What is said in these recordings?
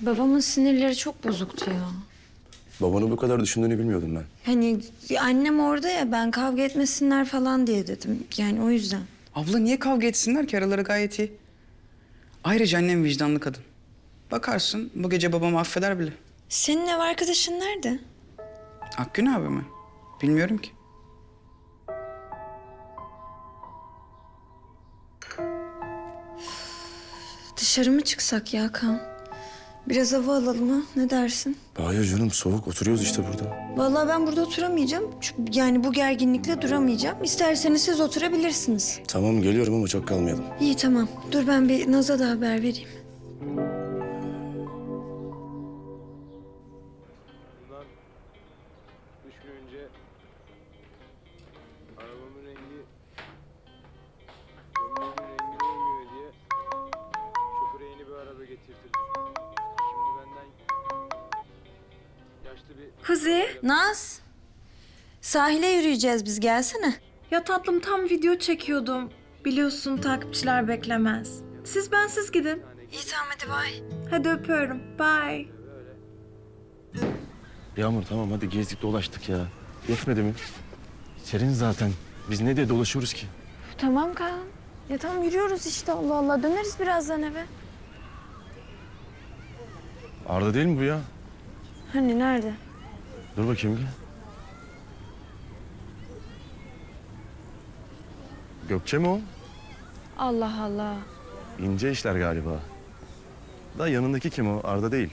Babamın sinirleri çok bozuktu ya. Babanı bu kadar düşündüğünü bilmiyordum ben. Hani annem orada ya ben kavga etmesinler falan diye dedim. Yani o yüzden. Abla niye kavga etsinler ki araları gayet iyi. Ayrıca annem vicdanlı kadın. Bakarsın bu gece babamı affeder bile. Senin ev arkadaşın nerede? Akgün abi mi? Bilmiyorum ki. Dışarı mı çıksak ya Kaan? Biraz hava alalım ha? Ne dersin? Hayır canım soğuk oturuyoruz işte burada. Vallahi ben burada oturamayacağım. Çünkü yani bu gerginlikle duramayacağım. İsterseniz siz oturabilirsiniz. Tamam geliyorum ama çok kalmayalım. İyi tamam. Dur ben bir Naz'a da haber vereyim. Kuzi. Naz. Sahile yürüyeceğiz biz gelsene. Ya tatlım tam video çekiyordum. Biliyorsun takipçiler beklemez. Siz bensiz gidin. İyi tamam hadi bay. Hadi öpüyorum. Bye. Yağmur tamam hadi gezdik dolaştık ya. Yetmedi mi? Serin zaten. Biz ne diye dolaşıyoruz ki? Tamam Kaan. Ya tamam yürüyoruz işte Allah Allah. Döneriz birazdan eve. Arda değil mi bu ya? Hani nerede? Dur bakayım bir. Gökçe mi o? Allah Allah. İnce işler galiba. Da yanındaki kim o? Arda değil.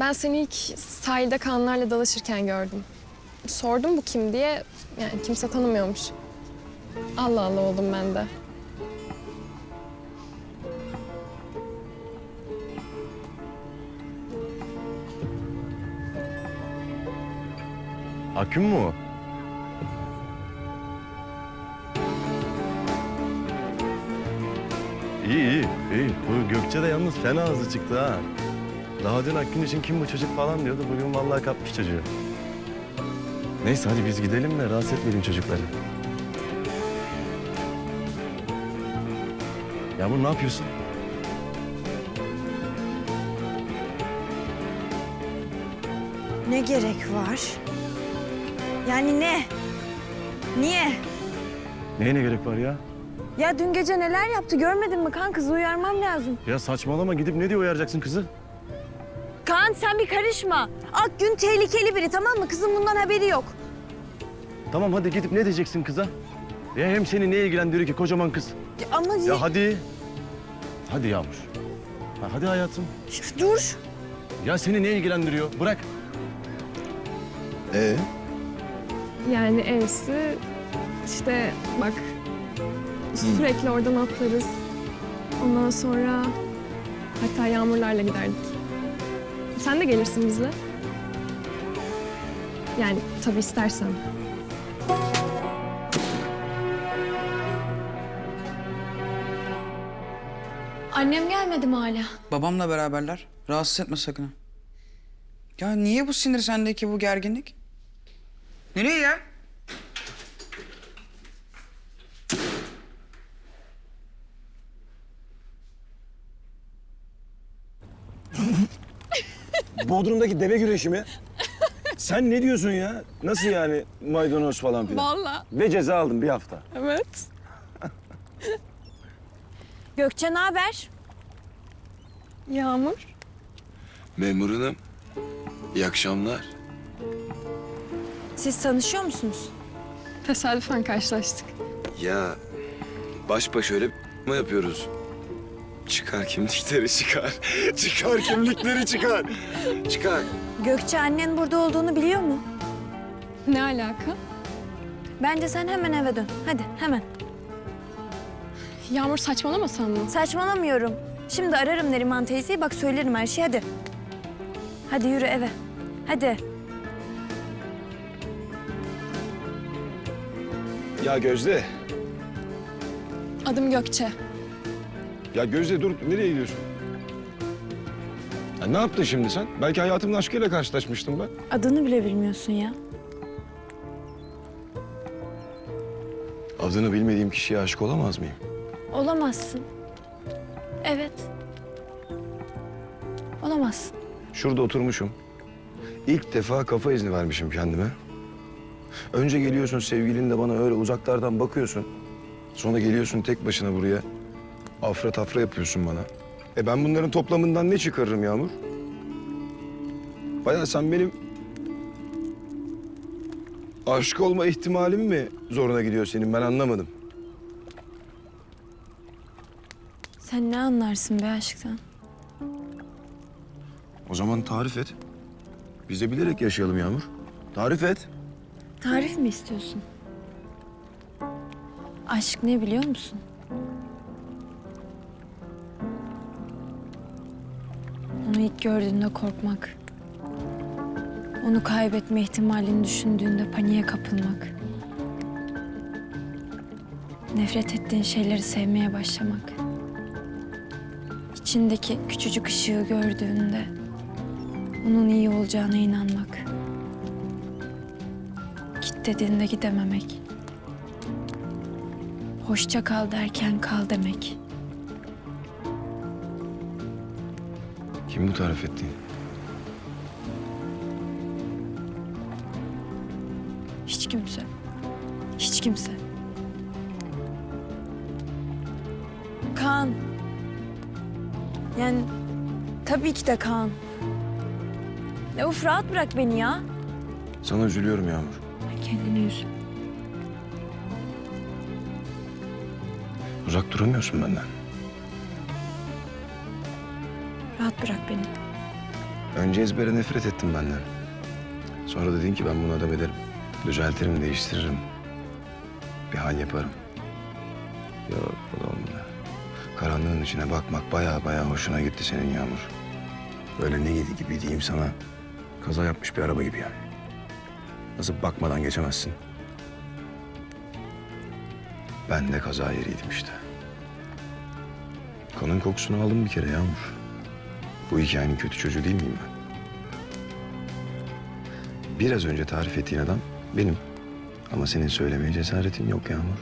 Ben seni ilk sahilde kanlarla dalaşırken gördüm. Sordum bu kim diye. Yani kimse tanımıyormuş. Allah Allah oldum ben de. Akün mü o? İyi iyi iyi. Bu Gökçe de yalnız fena hızlı çıktı ha. Daha dün Akgün için kim bu çocuk falan diyordu. Bugün vallahi kapmış çocuğu. Neyse hadi biz gidelim de rahatsız etmeyelim çocukları. Yağmur ne yapıyorsun? Ne gerek var? Yani ne? Niye? Neye ne gerek var ya? Ya dün gece neler yaptı görmedin mi Kaan? Kızı uyarmam lazım. Ya saçmalama gidip ne diye uyaracaksın kızı? Kaan sen bir karışma. Akgün tehlikeli biri tamam mı? Kızın bundan haberi yok. Tamam hadi gidip ne diyeceksin kıza? Ya hem seni ne ilgilendiriyor ki kocaman kız? Ama Ya hadi. Hadi Yağmur. Ha, hadi hayatım. dur. Ya seni ne ilgilendiriyor? Bırak. Ee? Yani üstü işte bak sürekli oradan atlarız. Ondan sonra hatta yağmurlarla giderdik. Sen de gelirsin bizle. Yani tabii istersen. Annem gelmedi mi hala? Babamla beraberler. Rahatsız etme sakın. ha. Ya niye bu sinir sendeki bu gerginlik? Nereye ya? Bodrum'daki deve güreşi mi? Sen ne diyorsun ya? Nasıl yani maydanoz falan filan? Vallahi Ve ceza aldım bir hafta. evet. Gökçe ne haber? Yağmur. Memur hanım, iyi akşamlar. Siz tanışıyor musunuz? Tesadüfen karşılaştık. Ya baş başa öyle mı yapıyoruz? Çıkar kimlikleri çıkar. çıkar kimlikleri çıkar. Çıkar. Gökçe annen burada olduğunu biliyor mu? Ne alaka? Bence sen hemen eve dön. Hadi hemen. Yağmur saçmalamasan mı? Saçmalamıyorum. Şimdi ararım Neriman teyzeyi bak söylerim her şeyi hadi. Hadi yürü eve. Hadi. Ya Gözde. Adım Gökçe. Ya Gözde dur nereye gidiyorsun? Ya ne yaptın şimdi sen? Belki hayatımın aşkıyla karşılaşmıştım ben. Adını bile bilmiyorsun ya. Adını bilmediğim kişiye aşık olamaz mıyım? Olamazsın. Evet. Olamaz. Şurada oturmuşum. İlk defa kafa izni vermişim kendime. Önce geliyorsun sevgilinle bana öyle uzaklardan bakıyorsun. Sonra geliyorsun tek başına buraya. Afra tafra yapıyorsun bana. E ben bunların toplamından ne çıkarırım Yağmur? Bayağı sen benim aşık olma ihtimalim mi zoruna gidiyor senin ben anlamadım. Sen ne anlarsın be aşktan? O zaman tarif et. Biz de bilerek yaşayalım Yağmur. Tarif et. Tarif mi istiyorsun? Aşk ne biliyor musun? Onu ilk gördüğünde korkmak. Onu kaybetme ihtimalini düşündüğünde paniğe kapılmak. Nefret ettiğin şeyleri sevmeye başlamak. İçindeki küçücük ışığı gördüğünde onun iyi olacağına inanmak. Git dediğinde gidememek. Hoşça kal derken kal demek. Kim bu tarif ettiğin? Hiç kimse. Hiç kimse. Kaan. Yani tabii ki de Kaan. Ya uf rahat bırak beni ya. Sana üzülüyorum Yağmur. Kendini üzme. Uzak duramıyorsun benden. Rahat bırak beni. Önce ezbere nefret ettim benden. Sonra dedin ki ben bunu adam ederim. Düzeltirim, değiştiririm. Bir hal yaparım. Yok, o da olmadı. Karanlığın içine bakmak baya baya hoşuna gitti senin Yağmur. Böyle ne yedi gibi diyeyim sana. Kaza yapmış bir araba gibi yani. Nasıl bakmadan geçemezsin. Ben de kaza yeriydim işte. Kanın kokusunu aldım bir kere Yağmur. Bu hikayenin kötü çocuğu değil miyim ben? Biraz önce tarif ettiğin adam benim. Ama senin söylemeye cesaretin yok Yağmur.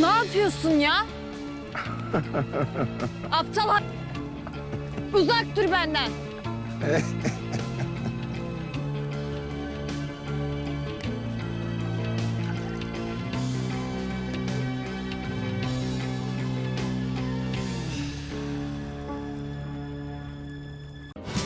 Ne yapıyorsun ya? Aptal ha- Uzak dur benden.